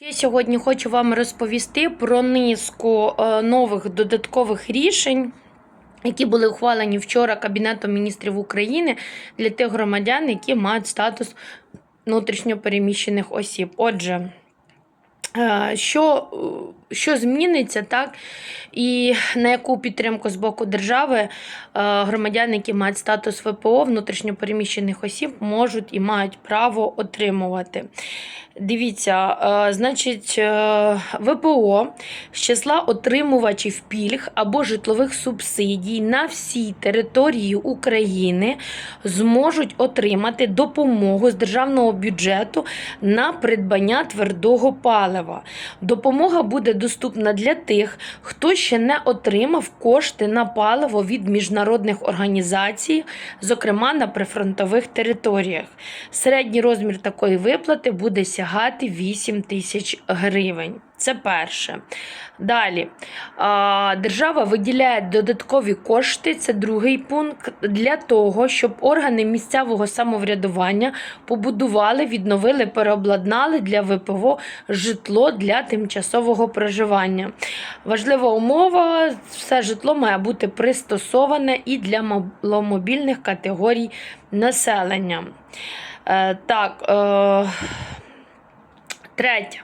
Я сьогодні хочу вам розповісти про низку е, нових додаткових рішень, які були ухвалені вчора Кабінетом міністрів України для тих громадян, які мають статус внутрішньопереміщених осіб. Отже, е, що, е, що зміниться, так, і на яку підтримку з боку держави е, громадяни, які мають статус ВПО внутрішньопереміщених осіб, можуть і мають право отримувати. Дивіться, е, значить, е, ВПО з числа отримувачів пільг або житлових субсидій на всій території України зможуть отримати допомогу з державного бюджету на придбання твердого палива. Допомога буде доступна для тих, хто ще не отримав кошти на паливо від міжнародних організацій, зокрема на прифронтових територіях. Середній розмір такої виплати буде сягати 8 тисяч гривень. Це перше. Далі держава виділяє додаткові кошти, це другий пункт, для того, щоб органи місцевого самоврядування побудували, відновили, переобладнали для ВПО житло для тимчасового проживання. Важлива умова: все житло має бути пристосоване і для маломобільних категорій населення. Е, так. Третє.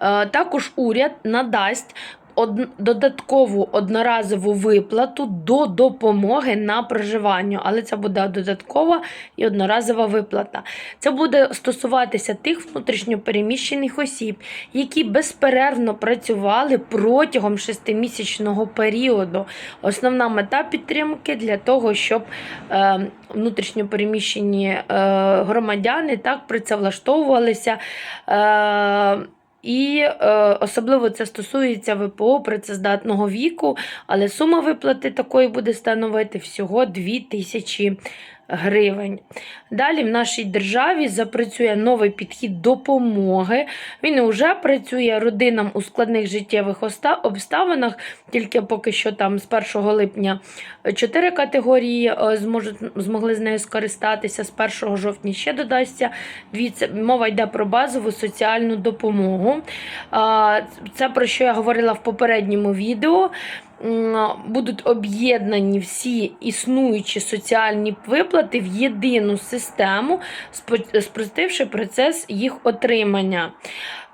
Е, Також уряд надасть од- додаткову одноразову виплату до допомоги на проживання, але це буде додаткова і одноразова виплата. Це буде стосуватися тих внутрішньопереміщених осіб, які безперервно працювали протягом шестимісячного періоду. Основна мета підтримки для того, щоб е, внутрішньопереміщені е, громадяни так працевлаштовувалися. Е, і е, особливо це стосується ВПО працездатного віку, але сума виплати такої буде становити всього 2 тисячі гривень. Далі в нашій державі запрацює новий підхід допомоги. Він вже працює родинам у складних життєвих обставинах, тільки поки що там з 1 липня чотири категорії е, зможуть, змогли з нею скористатися. З 1 жовтня ще додасться. Мова йде про базову соціальну допомогу. Це про що я говорила в попередньому відео. Будуть об'єднані всі існуючі соціальні виплати в єдину систему, спростивши процес їх отримання.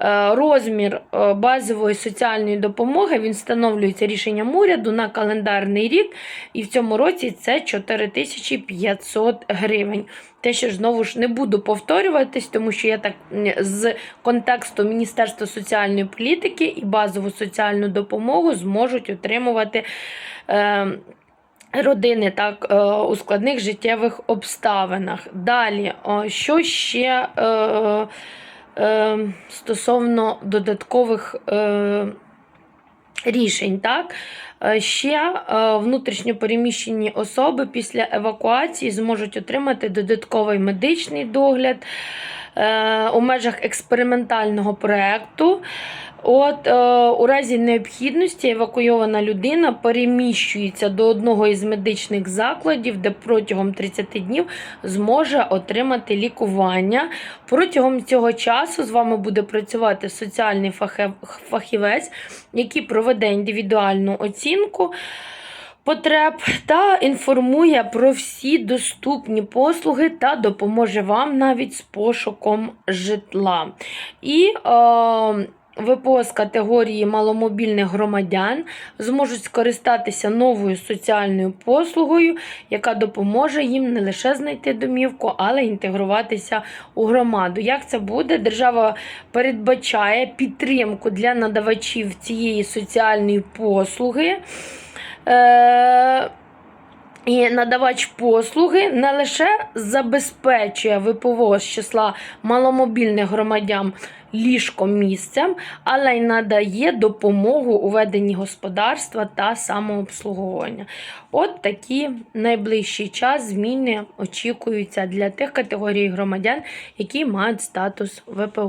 Е, Розмір е, базової соціальної допомоги він встановлюється рішенням уряду на календарний рік, і в цьому році це 4500 гривень. Те, що ж знову ж не буду повторюватись, тому що я так з контексту Міністерства соціальної політики і базову соціальну допомогу зможуть отримувати. Е, Родини так е, у складних життєвих обставинах. Далі, що ще е, е, стосовно додаткових рішень, так? Е, Ще внутрішньопереміщені особи після евакуації зможуть отримати додатковий медичний догляд е, у межах експериментального проєкту. От, е, у разі необхідності евакуйована людина переміщується до одного із медичних закладів, де протягом 30 днів зможе отримати лікування. Протягом цього часу з вами буде працювати соціальний фахівець, який проведе індивідуальну оцінку. Потреб та інформує про всі доступні послуги та допоможе вам навіть з пошуком житла. І е, ВПО з категорії маломобільних громадян зможуть скористатися новою соціальною послугою, яка допоможе їм не лише знайти домівку, але й інтегруватися у громаду. Як це буде? Держава передбачає підтримку для надавачів цієї соціальної послуги. Е, і надавач послуги не лише забезпечує ВПО з числа маломобільних громадян ліжком місцем, але й надає допомогу у веденні господарства та самообслуговування. От такі найближчий час зміни очікуються для тих категорій громадян, які мають статус ВПО.